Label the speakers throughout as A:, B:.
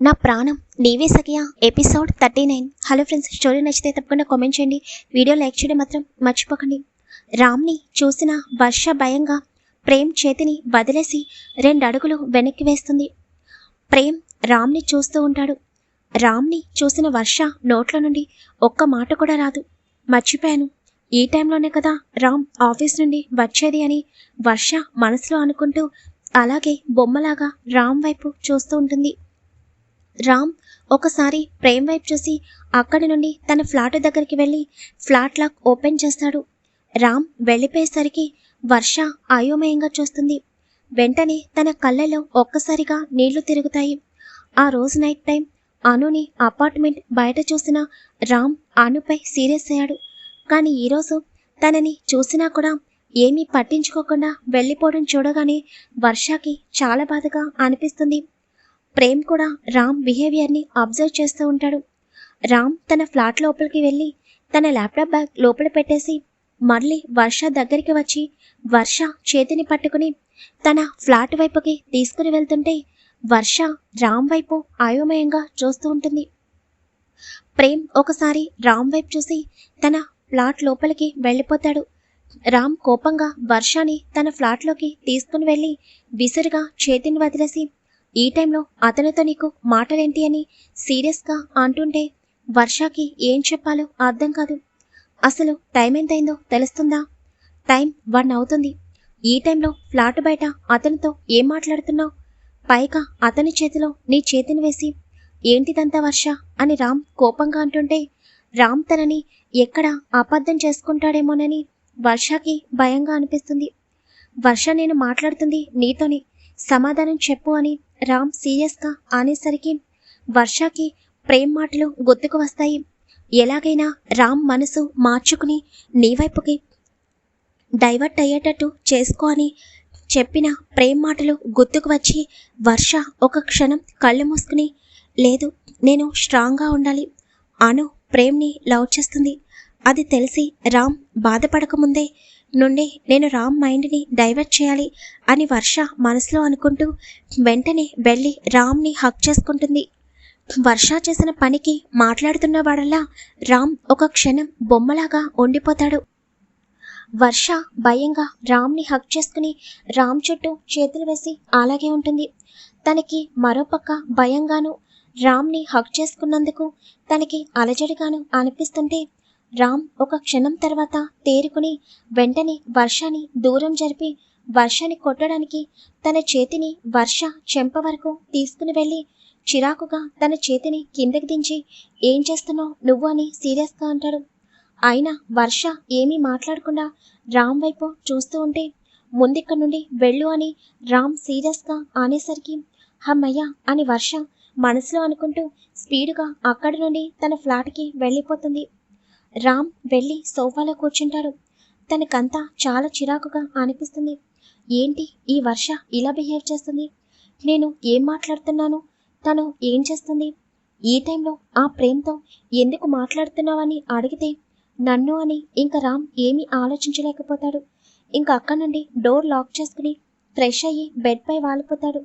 A: నా ప్రాణం. నీవే సఖియా. Episode thirty nine. Hello friends story నచ్చితే తప్పకుండా కామెంట్ చేయండి. వీడియో లైక్ చేయడం మాత్రం మర్చిపోకండి. రామ్ని చూసిన వర్ష భయంగా ప్రేమ్ చేతిని వదిలేసి రెండు అడుగులు వెనక్కి వేస్తుంది. ప్రేమ్ రామ్ని చూస్తూ ఉంటాడు. రామ్ని చూసిన వర్ష నోట్ల నుండి ఒక్క మాట కూడా రాదు. మర్చిపోయాను. ఈ టైంలోనే కదా రామ్ ఆఫీస్ నుండి వచ్చేది అని వర్ష మనసులో అనుకుంటూ అలాగే బొమ్మలాగా రామ్ వైపు చూస్తూ ఉంటుంది. రామ్ ఒకసారి ప్రేమ్ వైపు చూసి అక్కడి నుండి తన ఫ్లాట్ దగ్గరికి వెళ్ళి ఫ్లాట్ లాక్ ఓపెన్ చేస్తాడు. రామ్ వెళ్ళిపోయేసరికి వర్ష అయోమయంగా చూస్తుంది. వెంటనే తన కళ్ళలో ఒక్కసారిగా నీళ్ళు తిరుగుతాయి. ఆ రోజు నైట్ టైం అనుని అపార్ట్మెంట్ బయట చూసిన రామ్ అనుపై సీరియస్ అయ్యాడు. కానీ ఈరోజు తనని చూసినా కూడా ఏమీ పట్టించుకోకుండా వెళ్ళిపోవడం చూడగానే వర్షాకి చాలా బాధగా అనిపిస్తుంది. ప్రేమ్ కూడా రామ్ బిహేవియర్ని అబ్జర్వ్ చేస్తూ ఉంటాడు. రామ్ తన ఫ్లాట్ లోపలికి వెళ్ళి తన ల్యాప్టాప్ బ్యాగ్ లోపల పెట్టేసి మళ్ళీ వర్ష దగ్గరికి వచ్చి వర్ష చేతిని పట్టుకుని తన ఫ్లాట్ వైపుకి తీసుకుని వెళ్తుంటే వర్ష రామ్ వైపు అయోమయంగా చూస్తూ ఉంటుంది. ప్రేమ్ ఒకసారి రామ్ వైపు చూసి తన ఫ్లాట్ లోపలికి వెళ్ళిపోతాడు. రామ్ కోపంగా వర్షాని తన ఫ్లాట్లోకి తీసుకుని వెళ్ళి విసురుగా చేతిని వదిలేసి ఈ టైంలో అతనితో నీకు మాటలేంటి అని సీరియస్గా అంటుంటే వర్షాకి ఏం చెప్పాలో అర్థం కాదు. అసలు టైం ఎంతైందో తెలుస్తుందా? టైం వన్ అవుతుంది. ఈ టైంలో ఫ్లాట్ బయట అతనితో ఏం మాట్లాడుతున్నావు? పైగా అతని చేతిలో నీ చేతిని వేసి ఏంటిదంతా వర్ష? అని రామ్ కోపంగా అంటుంటే రామ్ తనని ఎక్కడ అబద్ధం చేసుకుంటాడేమోనని వర్షకి భయంగా అనిపిస్తుంది. వర్ష నేను మాట్లాడుతుంది నీతోని. సమాధానం చెప్పు అని రామ్ సీరియస్గా అనేసరికి వర్షకి ప్రేమ్ మాటలు గుర్తుకు వస్తాయి. ఎలాగైనా రామ్ మనసు మార్చుకుని నీ వైపుకి డైవర్ట్ అయ్యేటట్టు చేసుకో అని చెప్పిన ప్రేమ్ మాటలు గుర్తుకు వచ్చి వర్ష ఒక క్షణం కళ్ళు మూసుకుని లేదు నేను స్ట్రాంగ్గా ఉండాలి. అను ప్రేమ్ని లవ్ చేస్తుంది. అది తెలిసి రామ్ బాధపడకముందే నుండి నేను రామ్ మైండ్ని డైవర్ట్ చేయాలి అని వర్ష మనసులో అనుకుంటూ వెంటనే వెళ్ళి రామ్ని హక్ చేసుకుంటుంది. వర్ష చేసిన పనికి మాట్లాడుతున్న వాడల్లా రామ్ ఒక క్షణం బొమ్మలాగా ఉండిపోతాడు. వర్ష భయంగా రామ్ని హక్ చేసుకుని రామ్ చుట్టూ చేతులు వేసి అలాగే ఉంటుంది. తనకి మరోపక్క భయంగాను రామ్ని హక్ చేసుకున్నందుకు తనకి అలజడిగాను అనిపిస్తుంటే రామ్ ఒక క్షణం తర్వాత తేరుకుని వెంటనే వర్షాని దూరం జరిపి వర్షాన్ని కొట్టడానికి తన చేతిని వర్ష చెంప వరకు తీసుకుని వెళ్ళి చిరాకుగా తన చేతిని కిందకి దించి ఏం చేస్తున్నావు? నువ్వు అని సీరియస్గా అంటాడు. అయినా వర్ష ఏమీ మాట్లాడకుండా రామ్ వైపు చూస్తూ ఉంటే ముందిక్కడి నుండి వెళ్ళు అని రామ్ సీరియస్గా ఆనేసరికి హమ్మయ్య అని వర్ష మనసులో అనుకుంటూ స్పీడుగా అక్కడి నుండి తన ఫ్లాట్కి వెళ్ళిపోతుంది. రామ్ వెళ్ళి సోఫాలో కూర్చుంటాడు. తనకంతా చాలా చిరాకుగా అనిపిస్తుంది. ఏంటి ఈ వర్ష ఇలా బిహేవ్ చేస్తుంది? నేను ఏం మాట్లాడుతున్నాను? తను ఏం చేస్తుంది? ఈ టైంలో ఆ ప్రేమతో ఎందుకు మాట్లాడుతున్నావని అడిగితే నన్ను అని ఇంకా రామ్ ఏమీ ఆలోచించలేకపోతాడు. ఇంకా అక్కడి నుండి డోర్ లాక్ చేసుకుని ఫ్రెష్ అయ్యి బెడ్పై వాలిపోతాడు.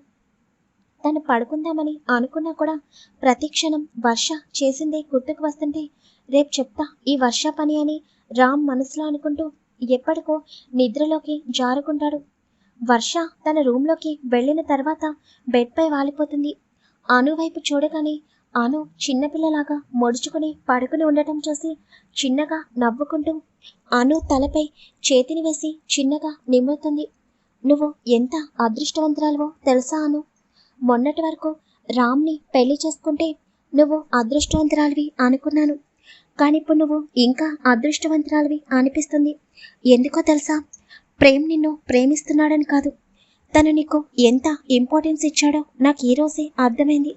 A: తను పడుకుందామని అనుకున్నా కూడా ప్రతి క్షణం వర్ష చేసిందే గుర్తుకు వస్తుంటే రేపు చెప్తా. ఈ వర్ష పని అని రామ్ మనసులో అనుకుంటూ ఎప్పటికో నిద్రలోకి జారుకుంటాడు. వర్ష తన రూమ్లోకి వెళ్ళిన తర్వాత బెడ్పై వాలిపోతుంది. అను వైపు చూడగానే అను చిన్నపిల్లలాగా మొడుచుకుని పడుకుని ఉండటం చూసి చిన్నగా నవ్వుకుంటూ అను తలపై చేతిని వేసి చిన్నగా నిమ్ముతుంది నువ్వు ఎంత అదృష్టవంతురాలువో తెలుసా అను? మొన్నటి వరకు రామ్ని పెళ్ళి చేసుకుంటే నువ్వు అదృష్టవంతురాలివి అనుకున్నాను. కానీ ఇప్పుడు నువ్వు ఇంకా అదృష్టవంతురాలివి అనిపిస్తుంది. ఎందుకో తెలుసా? ప్రేమ్ నిన్ను ప్రేమిస్తున్నాడని కాదు. తను నీకు ఎంత ఇంపార్టెన్స్ ఇచ్చాడో నాకు ఈ రోజే అర్థమైంది.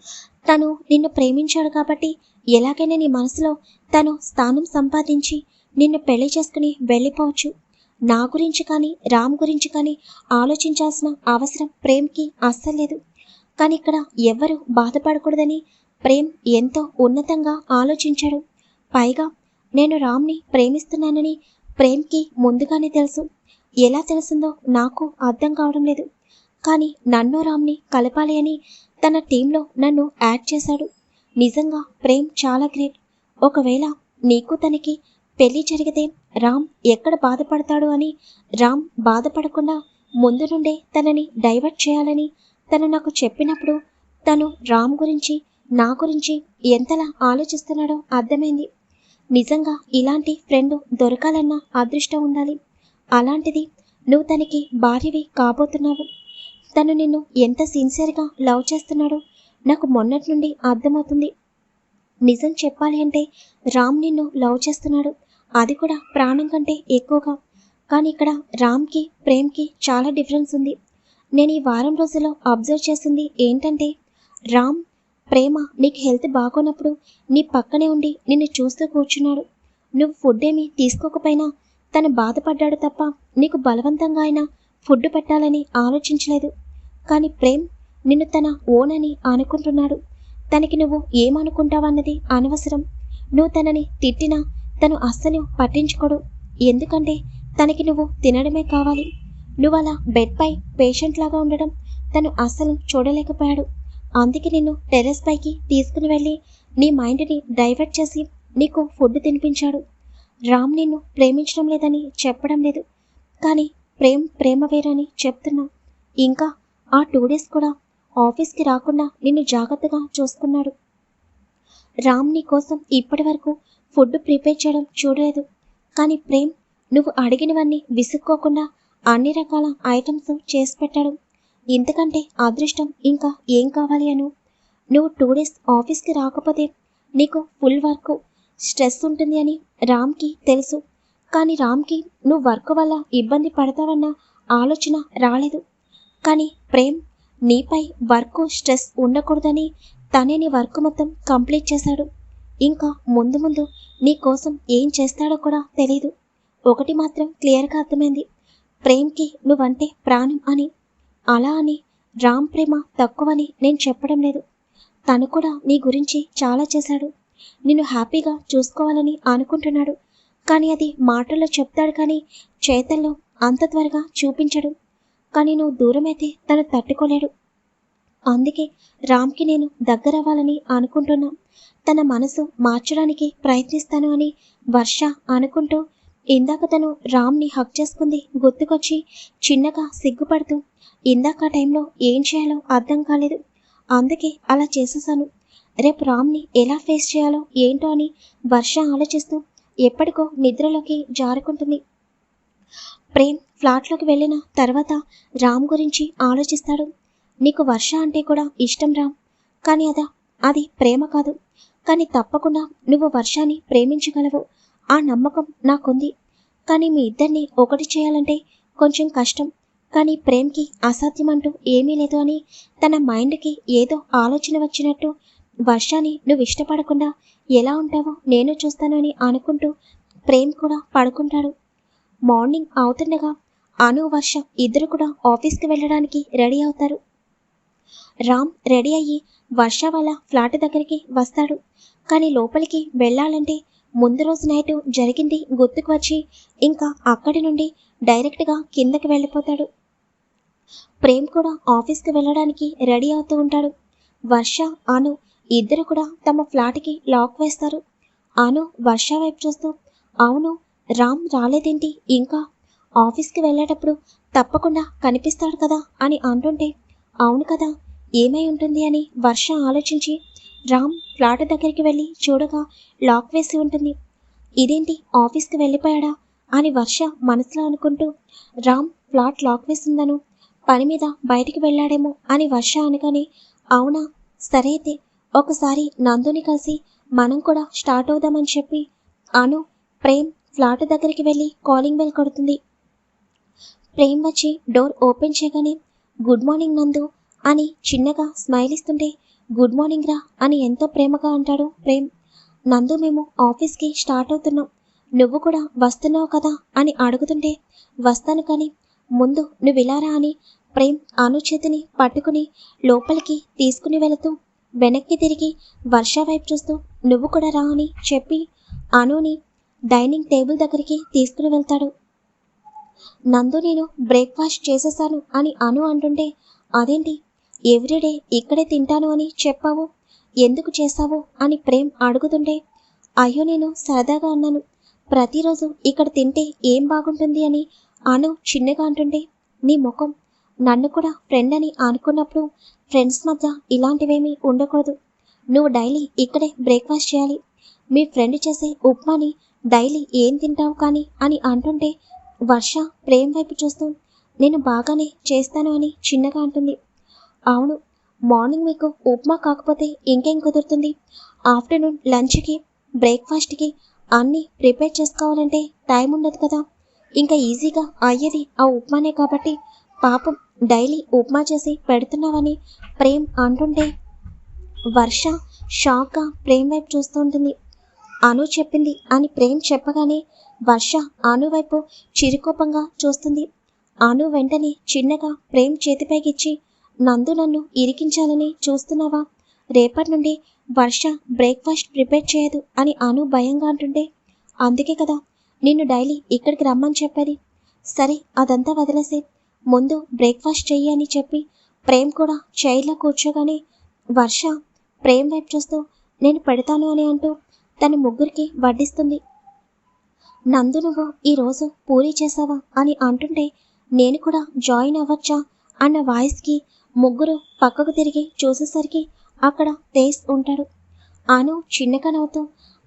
A: తను నిన్ను ప్రేమించాడు కాబట్టి ఎలాగైనా నీ మనసులో తను స్థానం సంపాదించి నిన్ను పెళ్ళి చేసుకుని వెళ్ళిపోవచ్చు. నా గురించి కానీ రామ్ గురించి కానీ ఆలోచించాల్సిన అవసరం ప్రేమ్కి అస్సలు లేదు. కానీ ఇక్కడ ఎవ్వరూ బాధపడకూడదని ప్రేమ్ ఎంతో ఉన్నతంగా ఆలోచించాడు. పైగా నేను రామ్ని ప్రేమిస్తున్నానని ప్రేమ్కి ముందుగానే తెలుసు. ఎలా తెలిసిందో నాకు అర్థం కావడం లేదు. కానీ నన్ను రామ్ని కలపాలి అని తన టీంలో నన్ను యాడ్ చేశాడు. నిజంగా ప్రేమ్ చాలా గ్రేట్. ఒకవేళ నీకు తనకి పెళ్ళి జరిగితే రామ్ ఎక్కడ బాధపడతాడు అని రామ్ బాధపడకుండా ముందు నుండే తనని డైవర్ట్ చేయాలని తను నాకు చెప్పినప్పుడు తను రామ్ గురించి నా గురించి ఎంతలా ఆలోచిస్తున్నాడో అర్థమైంది. నిజంగా ఇలాంటి ఫ్రెండ్ దొరకాలన్న అదృష్టం ఉండాలి. అలాంటిది నువ్వు తనకి భార్యవి కాబోతున్నావు. తను నిన్ను ఎంత సిన్సియర్గా లవ్ చేస్తున్నాడో నాకు మొన్నటి నుండి అర్థమవుతుంది. నిజం చెప్పాలి అంటే రామ్ నిన్ను లవ్ చేస్తున్నాడు. అది కూడా ప్రాణం కంటే ఎక్కువగా. కానీ ఇక్కడ రామ్కి ప్రేమ్కి చాలా డిఫరెన్స్ ఉంది. నేను ఈ వారం రోజుల్లో అబ్జర్వ్ చేసింది ఏంటంటే రామ్ ప్రేమ నీకు హెల్త్ బాగోనప్పుడు నీ పక్కనే ఉండి నిన్ను చూస్తూ కూర్చున్నాడు. నువ్వు ఫుడ్ ఏమీ తీసుకోకపోయినా తను బాధపడ్డాడు తప్ప నీకు బలవంతంగా అయినా ఫుడ్ పెట్టాలని ఆలోచించలేదు. కానీ ప్రేమ్ నిన్ను తన ఓన్ అని అనుకుంటున్నాడు. తనకి నువ్వు ఏమనుకుంటావన్నది అనవసరం. నువ్వు తనని తిట్టినా తను అస్సలు పట్టించుకోడు. ఎందుకంటే తనకి నువ్వు తినడమే కావాలి. నువ్వు అలా బెడ్పై పేషెంట్ లాగా ఉండడం తను అస్సలు చూడలేకపోయాడు. అందుకే నిన్ను టెర్రస్ పైకి తీసుకుని వెళ్ళి నీ మైండ్ని డైవర్ట్ చేసి నీకు ఫుడ్ తినిపించాడు. రామ్ నిన్ను ప్రేమించడం లేదని చెప్పడం లేదు. కానీ ప్రేమ్ ప్రేమ వేరని చెప్తున్నా ఇంకా ఆ టూ డేస్ కూడా ఆఫీస్కి రాకుండా నిన్ను జాగ్రత్తగా చూసుకున్నాడు. రామ్ నీ కోసం ఇప్పటి వరకు ఫుడ్ ప్రిపేర్ చేయడం చూడలేదు. కానీ ప్రేమ్ నువ్వు అడిగినవన్నీ విసుక్కోకుండా అన్ని రకాల ఐటమ్స్ చేసి పెట్టాడు. ఇంతకంటే అదృష్టం ఇంకా ఏం కావాలి అను? నువ్వు టూ డేస్ ఆఫీస్కి రాకపోతే నీకు ఫుల్ వర్క్ స్ట్రెస్ ఉంటుంది అని రామ్కి తెలుసు. కానీ రామ్కి నువ్వు వర్క్ వల్ల ఇబ్బంది పడతావన్న ఆలోచన రాలేదు. కానీ ప్రేమ్ నీపై వర్క్ స్ట్రెస్ ఉండకూడదని తనే నీ వర్క్ మొత్తం కంప్లీట్ చేశాడు. ఇంకా ముందు ముందు నీ కోసం ఏం చేస్తాడో కూడా తెలియదు ఒకటి మాత్రం క్లియర్గా అర్థమైంది. ప్రేమ్కి నువ్వంటే ప్రాణం అని. అలా అని రామ్ ప్రేమ తక్కువని నేను చెప్పడం లేదు. తను కూడా నీ గురించి చాలా చేశాడు. నిన్ను హ్యాపీగా చూసుకోవాలని అనుకుంటున్నాడు. కానీ అది మాటల్లో చెప్తాడు కానీ చేతల్లో అంత త్వరగా చూపించడు. కానీ నువ్వు దూరమైతే తను తట్టుకోలేడు. అందుకే రామ్కి నేను దగ్గరవ్వాలని అనుకుంటున్నా. తన మనసు మార్చడానికి ప్రయత్నిస్తాను అని వర్ష అనుకుంటూ ఇందాక తను రామ్ని హక్ చేసుకుంది గుర్తుకొచ్చి చిన్నగా సిగ్గుపడుతూ ఇందాక ఆ టైంలో ఏం చేయాలో అర్థం కాలేదు. అందుకే అలా చేసేసాను. రేపు రామ్ని ఎలా ఫేస్ చేయాలో ఏంటో అని వర్ష ఆలోచిస్తూ ఎప్పటికో నిద్రలోకి జారుకుంటుంది. ప్రేమ్ ఫ్లాట్లోకి వెళ్ళిన తర్వాత రామ్ గురించి ఆలోచిస్తాడు. నీకు వర్ష అంటే కూడా ఇష్టం రామ్. కానీ అదా అది ప్రేమ కాదు. కానీ తప్పకుండా నువ్వు వర్షాన్ని ప్రేమించగలవు. ఆ నమ్మకం నాకుంది. కానీ మీ ఇద్దరిని ఒకటి చేయాలంటే కొంచెం కష్టం. కానీ ప్రేమ్కి అసాధ్యమంటూ ఏమీ లేదు అని తన మైండ్కి ఏదో ఆలోచన వచ్చినట్టు వర్షాన్ని నువ్వు ఇష్టపడకుండా ఎలా ఉంటావో నేను చూస్తాను అని అనుకుంటూ ప్రేమ్ కూడా పడుకుంటాడు. మార్నింగ్ అవుతుండగా అను వర్ష ఇద్దరు కూడా ఆఫీస్కి వెళ్ళడానికి రెడీ అవుతారు. రామ్ రెడీ అయ్యి వర్ష వాళ్ళ ఫ్లాట్ దగ్గరికి వస్తాడు. కానీ లోపలికి వెళ్ళాలంటే ముందు రోజు నైట్ జరిగింది గుర్తుకు వచ్చి ఇంకా అక్కడి నుండి డైరెక్ట్గా కిందకి వెళ్ళిపోతాడు. ప్రేమ్ కూడా ఆఫీస్కి వెళ్ళడానికి రెడీ అవుతూ ఉంటాడు. వర్ష అను ఇద్దరు కూడా తమ ఫ్లాట్కి లాక్ వేస్తారు. అను వర్ష వైపు చూస్తూ అవును రామ్ రాలేదేంటి? ఇంకా ఆఫీస్కి వెళ్ళేటప్పుడు తప్పకుండా కనిపిస్తాడు కదా అని అంటుంటే అవును కదా ఏమై ఉంటుంది అని వర్ష ఆలోచించి రామ్ ఫ్లాట్ దగ్గరికి వెళ్ళి చూడగా లాక్ వేసి ఉంటుంది. ఇదేంటి? ఆఫీస్కి వెళ్ళిపోయాడా? అని వర్ష మనసులో అనుకుంటూ రామ్ ఫ్లాట్ లాక్ వేసిందను. పని మీద బయటికి వెళ్ళాడేమో అని వర్ష అనగానే అవునా? సరే అయితే ఒకసారి నందుని కలిసి మనం కూడా స్టార్ట్ అవుదామని చెప్పి అను ప్రేమ్ ఫ్లాట్ దగ్గరికి వెళ్ళి కాలింగ్ బెల్ కొడుతుంది. ప్రేమ్ వచ్చి డోర్ ఓపెన్ చేయగానే గుడ్ మార్నింగ్ నందు అని చిన్నగా స్మైల్ ఇస్తుంటే గుడ్ మార్నింగ్ రా అని ఎంతో ప్రేమగా అంటాడు ప్రేమ్. నందు మేము ఆఫీస్కి స్టార్ట్ అవుతున్నాం. నువ్వు కూడా వస్తున్నావు కదా అని అడుగుతుంటే వస్తాను కానీ ముందు నువ్వు ఇలారా అని ప్రేమ్ అను చేతిని పట్టుకుని లోపలికి తీసుకుని వెళుతూ వెనక్కి తిరిగి వర్ష వైపు చూస్తూ నువ్వు కూడా రా అని చెప్పి అనుని డైనింగ్ టేబుల్ దగ్గరికి తీసుకుని వెళ్తాడు. నందు నేను బ్రేక్ఫాస్ట్ చేసేసాను అని అను అంటుంటే అదేంటి ఎవ్రీడే ఇక్కడే తింటాను అని చెప్పావు? ఎందుకు చేశావు? అని ప్రేమ్ అడుగుతుండే అయ్యో నేను సరదాగా అన్నాను. ప్రతిరోజు ఇక్కడ తింటే ఏం బాగుంటుంది అని అను చిన్నగా అంటుండే నీ ముఖం. నన్ను కూడా ఫ్రెండ్ అని అనుకున్నప్పుడు ఫ్రెండ్స్ మధ్య ఇలాంటివేమీ ఉండకూడదు. నువ్వు డైలీ ఇక్కడే బ్రేక్ఫాస్ట్ చేయాలి. మీ ఫ్రెండ్ చేసే ఉప్మాని డైలీ ఏం తింటావు కానీ అని అంటుంటే వర్ష ప్రేమ్ వైపు చూస్తూ నేను బాగానే చేస్తాను అని చిన్నగా అంటుంది. అవును. మార్నింగ్ మీకు ఉప్మా కాకపోతే ఇంకేం కుదురుతుంది? ఆఫ్టర్నూన్ లంచ్కి బ్రేక్ఫాస్ట్కి అన్నీ ప్రిపేర్ చేసుకోవాలంటే టైం ఉండదు కదా. ఇంకా ఈజీగా అయ్యేది ఆ ఉప్మానే కాబట్టి పాపం డైలీ ఉప్మా చేసి పెడుతున్నావని ప్రేమ్ అంటుంటే వర్ష షాక్గా ప్రేమ్ వైపు చూస్తూ ఉంటుంది. అను చెప్పింది అని ప్రేమ్ చెప్పగానే వర్ష అను వైపు చిరుకోపంగా చూస్తుంది. అను వెంటనే చిన్నగా ప్రేమ్ చేతిపైకిచ్చి నందు నన్ను ఇరికించాలని చూస్తున్నావా? రేపటి నుండి వర్ష బ్రేక్ఫాస్ట్ ప్రిపేర్ చేయదు అని అను భయంగా అంటుంటే అందుకే కదా నిన్ను డైలీ ఇక్కడికి రమ్మని చెప్పేది. సరే అదంతా వదిలేసే. ముందు బ్రేక్ఫాస్ట్ చెయ్యి అని చెప్పి ప్రేమ్ కూడా చైర్లో కూర్చోగానే వర్ష ప్రేమ్ వైపు చూస్తూ నేను పెడతాను అని అంటూ తన ముగ్గురికి వడ్డిస్తుంది. నందు నువ్వు ఈరోజు పూరి చేసావా అని అంటుంటే నేను కూడా జాయిన్ అవ్వచ్చా అన్న వాయిస్కి ముగ్గురు పక్కకు తిరిగి చూసేసరికి అక్కడ తేజ్ ఉంటాడు. అను చిన్నగా నవ్వుతూ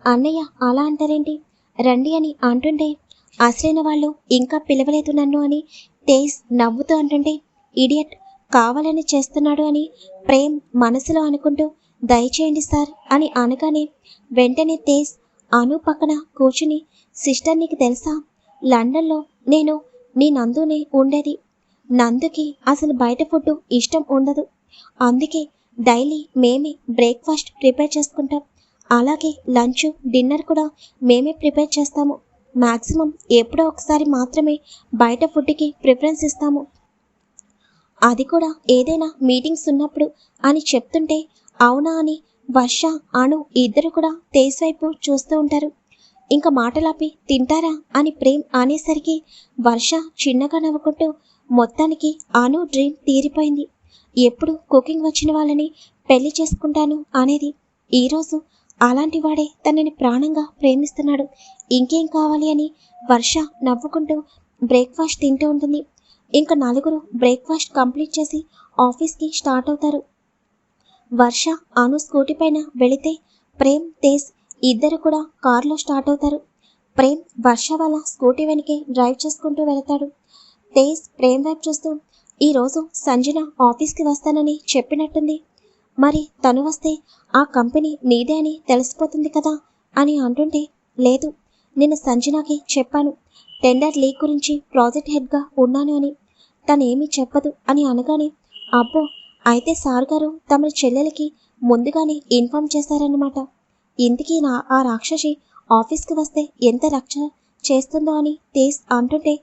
A: అన్నయ్య అలా అంటారేంటి? రండి అని అంటుంటే అసలైన వాళ్ళు ఇంకా పిలవలేదు నన్ను అని తేజ్ నవ్వుతూ అంటుంటే ఇడియట్ కావాలని చేస్తున్నాడు అని ప్రేమ్ మనసులో అనుకుంటూ దయచేయండి సార్ అని అనగానే వెంటనే తేజ్ అను పక్కన కూర్చుని సిస్టర్ నీకు తెలుసా? లండన్లో నేను నీ నందునే ఉండేది నందుకి అసలు బయట ఫుడ్ ఇష్టం ఉండదు. అందుకే డైలీ మేమే బ్రేక్ఫాస్ట్ ప్రిపేర్ చేసుకుంటాం. అలాగే లంచ్ డిన్నర్ కూడా మేమే ప్రిపేర్ చేస్తాము. మ్యాక్సిమం ఎప్పుడో ఒకసారి మాత్రమే బయట ఫుడ్కి ప్రిఫరెన్స్ ఇస్తాము. అది కూడా ఏదైనా మీటింగ్స్ ఉన్నప్పుడు అని చెప్తుంటే అవునా అని వర్ష అను ఇద్దరు కూడా తేజ్ వైపు చూస్తూ ఉంటారు. ఇంకా మాటలాపి తింటారా అని ప్రేమ్ అనేసరికి వర్ష చిన్నగా నవ్వుకుంటూ మొత్తానికి అను డ్రీమ్ తీరిపోయింది. ఎప్పుడు కుకింగ్ వచ్చిన వాళ్ళని పెళ్ళి చేసుకుంటాను అనేది ఈరోజు అలాంటి వాడే తనని ప్రాణంగా ప్రేమిస్తున్నాడు. ఇంకేం కావాలి అని వర్ష నవ్వుకుంటూ బ్రేక్ఫాస్ట్ తింటూ ఉంటుంది. ఇంకా నలుగురు బ్రేక్ఫాస్ట్ కంప్లీట్ చేసి ఆఫీస్కి స్టార్ట్ అవుతారు. వర్ష అను స్కూటీ పైన వెళితే ప్రేమ్ తేజ్ ఇద్దరు కూడా కారులో స్టార్ట్ అవుతారు. ప్రేమ్ వర్ష వాళ్ళ స్కూటీ వెనకే డ్రైవ్ చేసుకుంటూ వెళతాడు. తేజ్ ప్రేమ్ వైపు చూస్తూ ఈరోజు సంజన ఆఫీస్కి వస్తానని చెప్పినట్టుంది. మరి తను వస్తే ఆ కంపెనీ నీదే అని తెలిసిపోతుంది కదా? అని అంటుంటే లేదు నేను సంజనాకి చెప్పాను. టెండర్ లీక్ గురించి ప్రాజెక్ట్ హెడ్గా ఉన్నాను అని. తనేమీ చెప్పదు అని అనగానే అబ్బో అయితే సార్ గారు తమ చెల్లెలకి ముందుగానే ఇన్ఫామ్ చేశారన్నమాట. ఇంతకీ నా ఆ రాక్షసి ఆఫీస్కి వస్తే ఎంత రక్ష చేస్తుందో అని తేజ్ అంటుంటే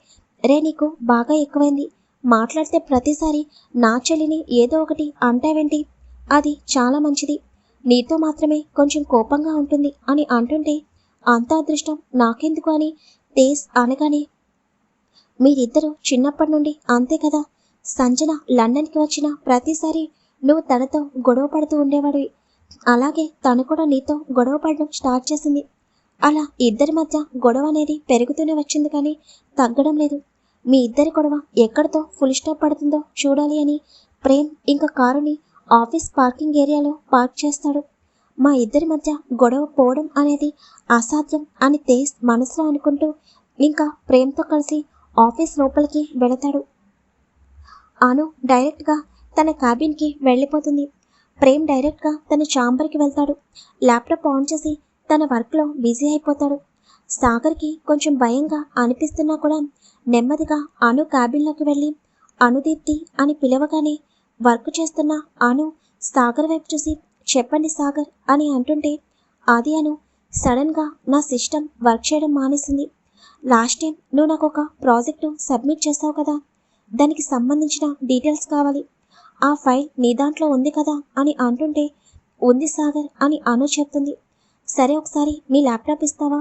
A: రే నీకు బాగా ఎక్కువైంది. మాట్లాడితే ప్రతిసారి నా చెల్లిని ఏదో ఒకటి అంటావేంటి? అది చాలా మంచిది. నీతో మాత్రమే కొంచెం కోపంగా ఉంటుంది అని అంటుంటే అంత అదృష్టం నాకెందుకు అని తేజ్ అనగానే మీరిద్దరూ చిన్నప్పటి నుండి అంతే కదా? సంజన లండన్కి వచ్చిన ప్రతిసారి నువ్వు తనతో గొడవ పడుతూ ఉండేవాడివి. అలాగే తను కూడా నీతో గొడవ పడడం స్టార్ట్ చేసింది. అలా ఇద్దరి మధ్య గొడవ అనేది పెరుగుతూనే వచ్చింది కానీ తగ్గడం లేదు. మీ ఇద్దరి గొడవ ఎక్కడితో ఫుల్ స్టాప్ పడుతుందో చూడాలి అని ప్రేమ్ ఇంకా కారుని ఆఫీస్ పార్కింగ్ ఏరియాలో పార్క్ చేస్తాడు. మా ఇద్దరి మధ్య గొడవ పోవడం అనేది అసాధ్యం అని తేజ్ మనసులో అనుకుంటూ ఇంకా ప్రేమ్తో కలిసి ఆఫీస్ లోపలికి వెళతాడు. అను డైరెక్ట్గా తన క్యాబిన్కి వెళ్ళిపోతుంది. ప్రేమ్ డైరెక్ట్గా తన ఛాంబర్కి వెళ్తాడు. ల్యాప్టాప్ ఆన్ చేసి తన వర్క్లో బిజీ అయిపోతాడు. సాగర్కి కొంచెం భయంగా అనిపిస్తున్నా కూడా నెమ్మదిగా అను క్యాబిన్లోకి వెళ్ళి అనుదీప్తి అని పిలవగానే వర్క్ చేస్తున్న అను సాగర్ వైపు చూసి చెప్పండి సాగర్ అని అంటుంటే అది అను సడన్గా నా సిస్టమ్ వర్క్ చేయడం మానేసింది. లాస్ట్ టైం నువ్వు నాకు ఒక ప్రాజెక్టు సబ్మిట్ చేసావు కదా దానికి సంబంధించిన డీటెయిల్స్ కావాలి. ఆ ఫైల్ నీ దాంట్లో ఉంది కదా అని అంటుంటే ఉంది సాగర్ అని అను చెప్తుంది. సరే ఒకసారి మీ ల్యాప్టాప్ ఇస్తావా?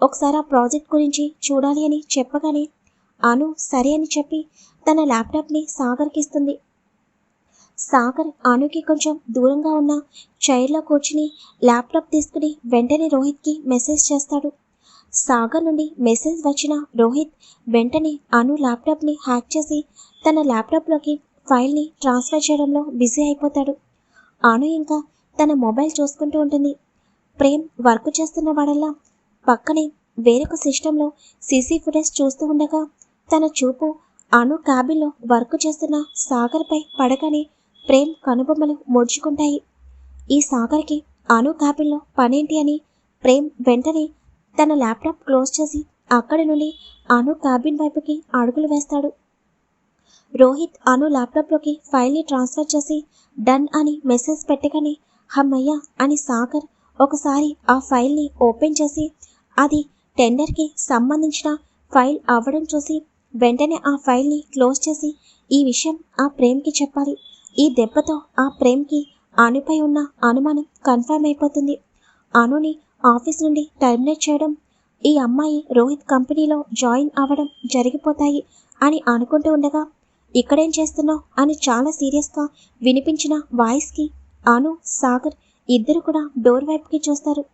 A: ఒకసారి ఆ ప్రాజెక్ట్ గురించి చూడాలి అని చెప్పగానే అను సరే అని చెప్పి తన ల్యాప్టాప్ని సాగర్కి ఇస్తుంది. సాగర్ అనుకి కొంచెం దూరంగా ఉన్న చైర్లో కూర్చుని ల్యాప్టాప్ తీసుకుని వెంటనే రోహిత్కి మెసేజ్ చేస్తాడు. సాగర్ నుండి మెసేజ్ వచ్చిన రోహిత్ వెంటనే అను ల్యాప్టాప్ని హ్యాక్ చేసి తన ల్యాప్టాప్లోకి ఫైల్ని ట్రాన్స్ఫర్ చేయడంలో బిజీ అయిపోతాడు. అను ఇంకా తన మొబైల్ చూసుకుంటూ ఉంటుంది. ప్రేమ్ వర్క్ చేస్తున్న వాడల్లా పక్కనే వేరొక సిస్టంలో సీసీ ఫుటేజ్ చూస్తూ ఉండగా తన చూపు అను క్యాబిన్లో వర్క్ చేస్తున్న సాగర్పై పడగానే ప్రేమ్ కనుబొమ్మలు ముడుచుకుంటాయి. ఈ సాగర్కి అను క్యాబిన్లో పనేంటి అని ప్రేమ్ వెంటనే తన ల్యాప్టాప్ క్లోజ్ చేసి అక్కడి నుండి అను క్యాబిన్ వైపుకి అడుగులు వేస్తాడు. రోహిత్ అను ల్యాప్టాప్లోకి ఫైల్ని ట్రాన్స్ఫర్ చేసి డన్ అని మెసేజ్ పెట్టగానే హమ్మయ్య అని సాగర్ ఒకసారి ఆ ఫైల్ని ఓపెన్ చేసి అది టెండర్కి సంబంధించిన ఫైల్ అవ్వడం చూసి వెంటనే ఆ ఫైల్ని క్లోజ్ చేసి ఈ విషయం ఆ ప్రేమ్కి చెప్పాలి. ఈ దెబ్బతో ఆ ప్రేమ్కి అనుపై ఉన్న అనుమానం కన్ఫర్మ్ అయిపోతుంది. అనుని ఆఫీస్ నుండి టర్మినేట్ చేయడం ఈ అమ్మాయి రోహిత్ కంపెనీలో జాయిన్ అవ్వడం జరిగిపోతాయి అని అనుకుంటూ ఉండగా ఇక్కడేం చేస్తున్నావు? అని చాలా సీరియస్గా వినిపించిన వాయిస్కి అను సాగర్ ఇద్దరు కూడా డోర్ వైపుకి చూస్తారు.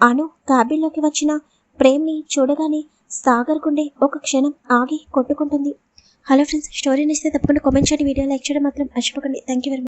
A: అను క్యాబిన్లోకి వచ్చిన ప్రేమ్ని చూడగానే సాగర్ గుండె ఒక క్షణం ఆగి కొట్టుకుంటుంది. హలో ఫ్రెండ్స్ స్టోరీ నచ్చితే తప్పకుండా కామెంట్ చేయండి. వీడియో లైక్ చేయడం మాత్రం మర్చిపోకండి. Thank you very much